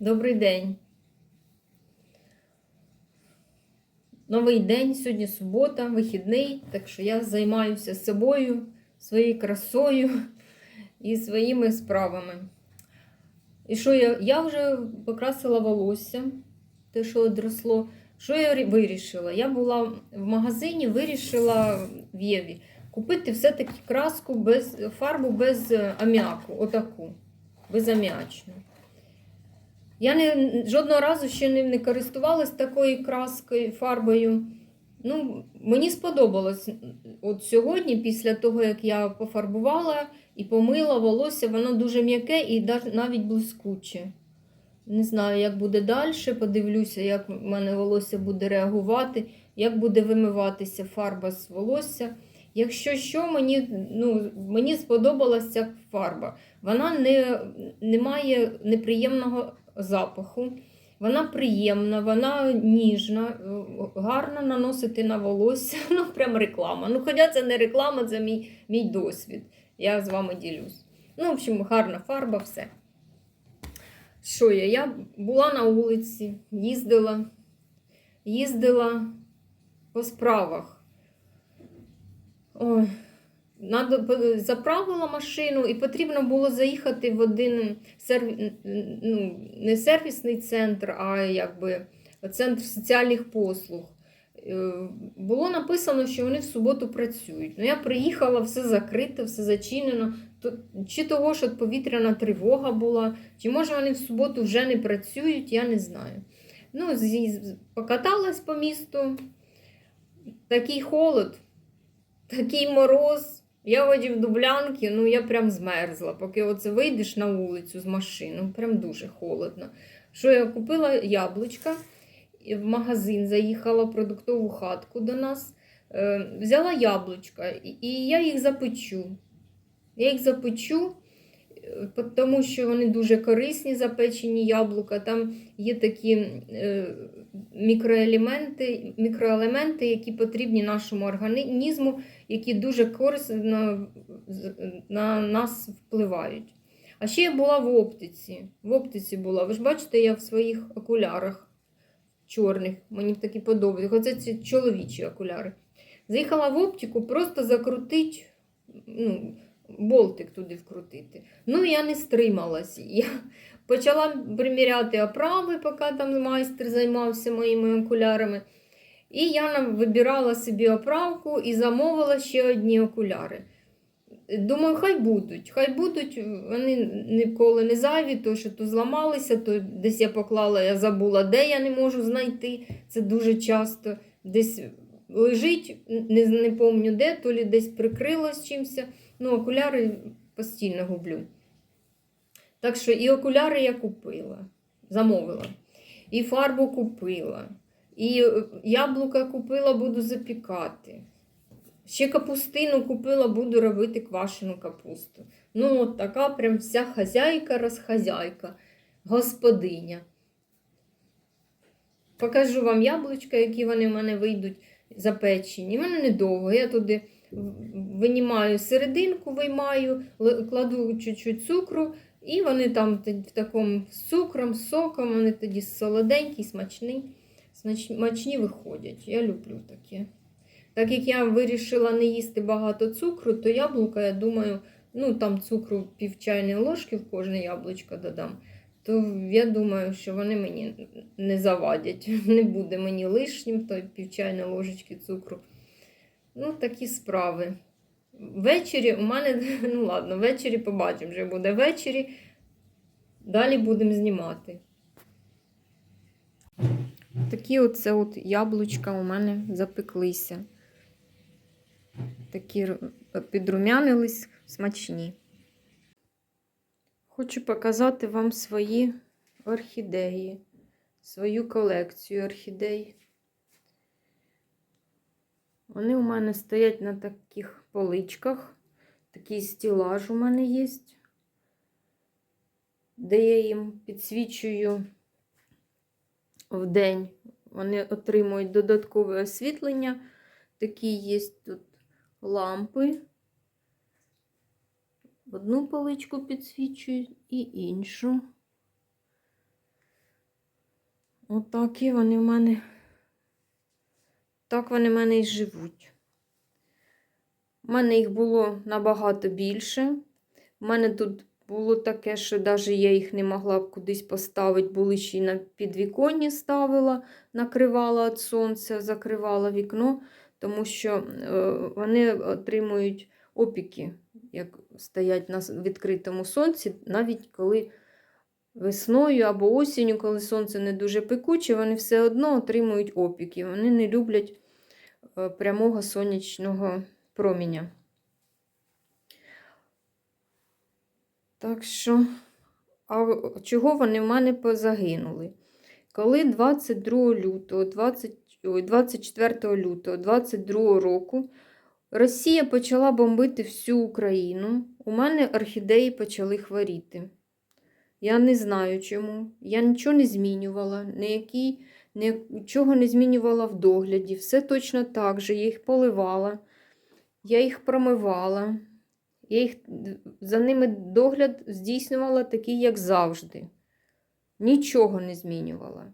Добрий день. Новий день, сьогодні субота, вихідний, так що я займаюся собою, своєю красою і своїми справами. І що я? Я вже покрасила волосся, те, що одросло. Що я вирішила? Я була в магазині, вирішила в Єві купити все-таки краску без фарбу без е, аміаку, отаку, безаміачну. Я не, жодного разу ще не, не користувалась такою краскою, фарбою. Ну, мені сподобалось. От сьогодні, після того, як я пофарбувала і помила волосся, воно дуже м'яке і навіть блискуче. Не знаю, як буде далі. Подивлюся, як в мене волосся буде реагувати, як буде вимиватися фарба з волосся. Якщо що, мені, ну, мені сподобалася фарба. Вона не, не має неприємного запаху. Вона приємна, вона ніжна, е, гарно наносити на волосся. Ну, прям реклама. Ну, хоча це не реклама, це мій, мій досвід. Я з вами ділюсь. Ну, в общем, гарна фарба, все. Що я? Я була на вулиці, їздила, їздила по справах. Ой, заправила машину і потрібно було заїхати в один серві... ну, не сервісний центр, а якби центр соціальних послуг. Е, Було написано, що вони в суботу працюють. Ну, я приїхала, все закрите, все зачинено. Чи того, що повітряна тривога була, чи може вони в суботу вже не працюють, я не знаю. Ну, покаталась по місту. Такий холод, такий мороз. Я ході в дублянки, ну я прям змерзла. Поки оце вийдеш на вулицю з машини, прям дуже холодно. Що я купила яблучка, в магазин заїхала в продуктову хатку до нас, е, взяла яблучка, і- і я їх запечу. Я їх запечу, е, тому що вони дуже корисні, запечені яблука. Там є такі е, мікроелементи, мікроелементи, які потрібні нашому організму, які дуже корисно на нас впливають. А ще я була в оптиці. В оптиці була. Ви ж бачите, я в своїх окулярах чорних. Мені такі подобаються. Оце ці чоловічі окуляри. Заїхала в оптику, просто закрутить, ну, болтик туди вкрутити. Ну, я не стрималась. Я почала приміряти оправи, поки там майстер займався моїми окулярами. І я вибирала собі оправку і замовила ще одні окуляри. Думаю, хай будуть, хай будуть, вони ніколи не зайві, то що то зламалися, то десь я поклала, я забула, де я не можу знайти. Це дуже часто десь лежить, не, не пам'ятаю де, то лі десь прикрилось чимось. Ну, окуляри постійно гублю. Так що і окуляри я купила, замовила, і фарбу купила, і е, яблука купила, буду запікати. Ще капустину купила, буду робити квашену капусту. Ну, от така прям вся хазяйка-розхазяйка, господиня. Покажу вам яблучка, які вони в мене вийдуть запечені. У мене недовго. Я туди винімаю серединку, виймаю, кладу чуть-чуть цукру, і вони там в такому з цукром, з соком, вони тоді солоденькі, смачні, смачні виходять. Я люблю таке. Так як я вирішила не їсти багато цукру, то яблука, я думаю, ну там цукру пів чайної ложки в кожне яблучко додам. То я думаю, що вони мені не завадять. Не буде мені лишнім той пів чайної ложечки цукру. Ну, такі справи. Ввечері у мене, ну ладно, ввечері побачимо, вже буде ввечері. Далі будемо знімати. Такі оце от яблучка у мене запеклися. Такі підрумянились, смачні. Хочу показати вам свої орхідеї, свою колекцію орхідей. Вони у мене стоять на таких поличках. Такий стілаж у мене є, де я їм підсвічую вдень. Вони отримують додаткове освітлення. Такі є тут лампи. Одну поличку підсвічую і іншу. Отакі вони в мене. Так вони в мене і живуть. У мене їх було набагато більше. У мене тут було таке, що навіть я їх не могла б кудись поставити, були ще й на підвіконні ставила, накривала від сонця, закривала вікно, тому що е, вони отримують опіки, як стоять на відкритому сонці, навіть коли весною або осінню, коли сонце не дуже пекуче, вони все одно отримують опіки. Вони не люблять е, прямого сонячного проміння. Так що, а чого вони в мене позагинули? Коли 22 лютого, 20, 24 лютого 22 року Росія почала бомбити всю Україну, у мене орхідеї почали хворіти. Я не знаю чому. Я нічого не змінювала, ніякий, нічого не змінювала в догляді. Все точно так же. Я їх поливала, я їх промивала. Я їх, за ними догляд здійснювала такий, як завжди. Нічого не змінювала.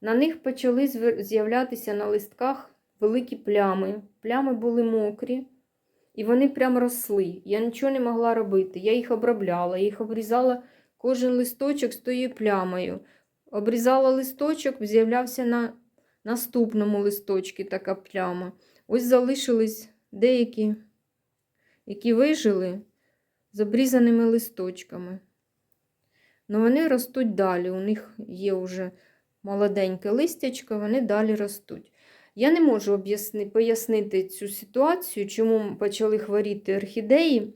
На них почали з'являтися на листках великі плями. Плями були мокрі, і вони прям росли. Я нічого не могла робити. Я їх обробляла, я їх обрізала кожен листочок з тою плямою. Обрізала листочок, з'являвся на наступному листочці така пляма. Ось залишились деякі які вижили з обрізаними листочками. Ну вони ростуть далі. У них є вже молоденьке листячко, вони далі ростуть. Я не можу пояснити цю ситуацію, чому почали хворіти орхідеї.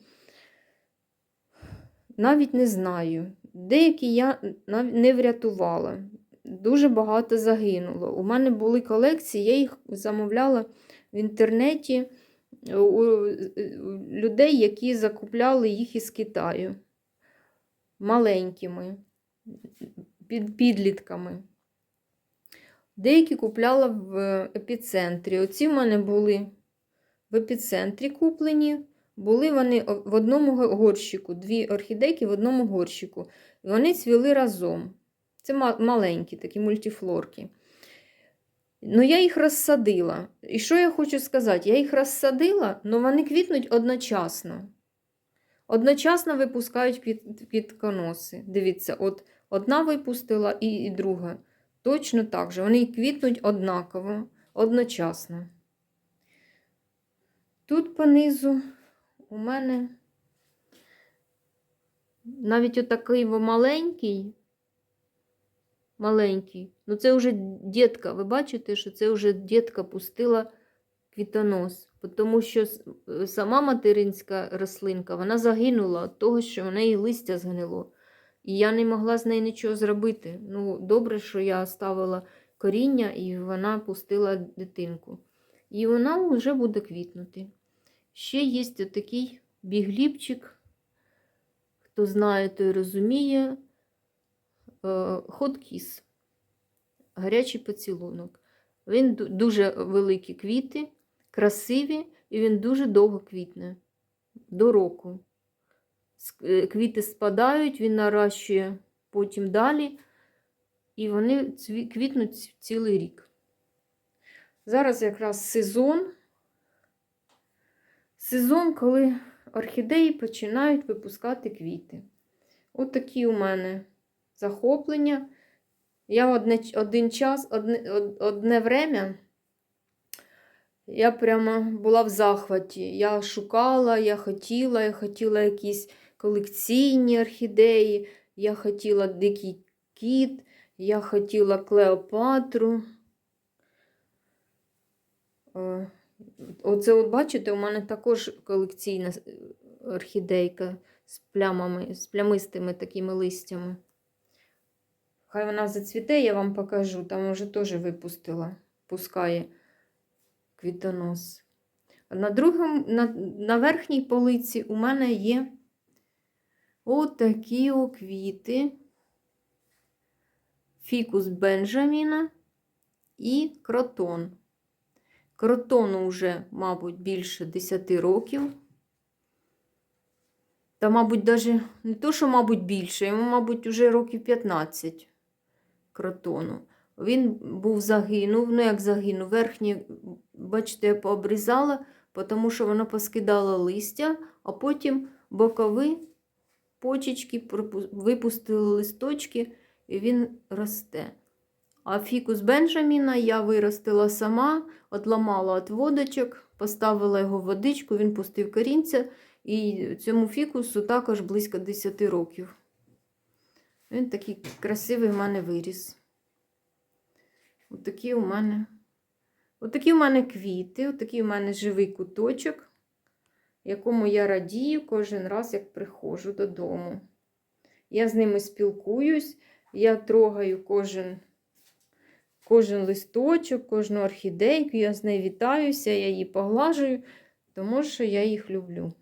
Навіть не знаю. Деякі я не врятувала. Дуже багато загинуло. У мене були колекції, я їх замовляла в інтернеті у людей, які закупляли їх із Китаю маленькими, під підлітками. Деякі купляла в епіцентрі. Оці в мене були в епіцентрі куплені. Були вони в одному горщику, дві орхідейки в одному горщику. І вони цвіли разом. Це маленькі такі мультифлорки. Ну, я їх розсадила. І що я хочу сказати? Я їх розсадила, але вони квітнуть одночасно. Одночасно випускають квіт, квітконоси. Дивіться, от одна випустила і, і друга. Точно так же. Вони квітнуть однаково, одночасно. Тут понизу у мене навіть отакий маленький маленький. Ну, це вже дітка. Ви бачите, що це вже дітка пустила квітонос. Тому що сама материнська рослинка вона загинула від того, що в неї листя згнило. І я не могла з нею нічого зробити. Ну, добре, що я ставила коріння і вона пустила дитинку. І вона вже буде квітнути. Ще є такий бігліпчик. Хто знає, той розуміє. Хоткіс, гарячий поцілунок. Він дуже великі квіти, красиві, і він дуже довго квітне до року. Квіти спадають, він наращує потім далі, і вони квітнуть цілий рік. Зараз якраз сезон, сезон, коли орхідеї починають випускати квіти. От такі у мене захоплення. Я одне, один час, одне, одне время, я прямо була в захваті. Я шукала, я хотіла, я хотіла якісь колекційні орхідеї, я хотіла дикий кіт, я хотіла Клеопатру. Оце, от бачите, у мене також колекційна орхідейка з плямами, з плямистими такими листями. Хай вона зацвіте, я вам покажу. Там вже теж випустила, пускає квітонос. На другому, на, на верхній полиці у мене є отакі квіти. Фікус Бенджаміна і кротон. Кротону вже, мабуть, більше 10 років. Та, мабуть, навіть не то, що, мабуть, більше, йому, мабуть, вже років 15 кротону. Він був загинув, ну як загинув, верхні, бачите, я пообрізала, тому що воно поскидало листя, а потім бокові почечки випустили листочки, і він росте. А фікус Бенджаміна я виростила сама, отламала від водочок, поставила його в водичку, він пустив корінця, і цьому фікусу також близько 10 років. Він такий красивий в мене виріс. Отакі у мене. Отакі у мене квіти, отакий у мене живий куточок, якому я радію кожен раз, як приходжу додому. Я з ними спілкуюсь, я трогаю кожен, кожен листочок, кожну орхідейку, я з нею вітаюся, я її поглажую, тому що я їх люблю.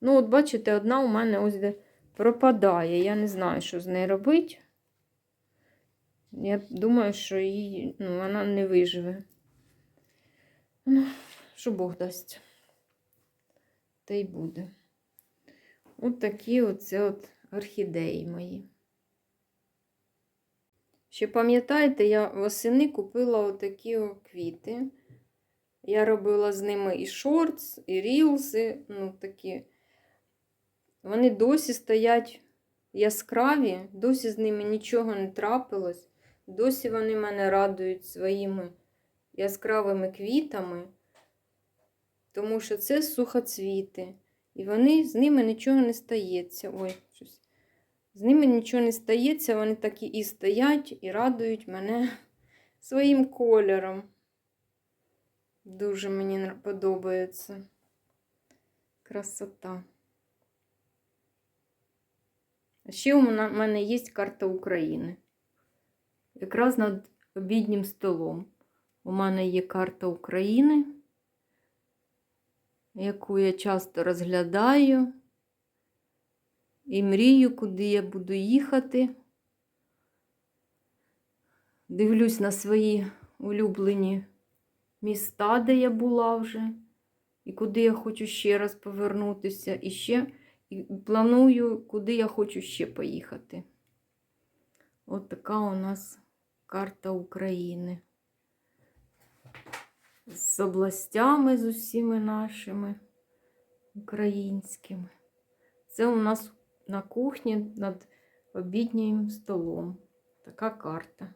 Ну, от бачите, одна у мене ось де пропадає. Я не знаю, що з нею робити. Я думаю, що її, ну, вона не виживе. Ну, що Бог дасть. Та й буде. От такі оце от орхідеї мої. Ще пам'ятаєте, я восени купила отакі квіти. Я робила з ними і шортс, і рілси, ну такі. Вони досі стоять яскраві, досі з ними нічого не трапилось. Досі вони мене радують своїми яскравими квітами, тому що це сухоцвіти. І вони, з ними нічого не стається. Ой. З ними нічого не стається, вони такі і стоять, і радують мене своїм кольором. Дуже мені подобається. Красота. А ще у мене- є карта України. Якраз над обіднім столом. У мене є карта України, яку я часто розглядаю і мрію, куди я буду їхати. Дивлюсь на свої улюблені міста, де я була вже, і куди я хочу ще раз повернутися, і ще і планую, куди я хочу ще поїхати. От така у нас карта України. З областями з усіми нашими українськими. Це у нас на кухні над обіднім столом. Така карта.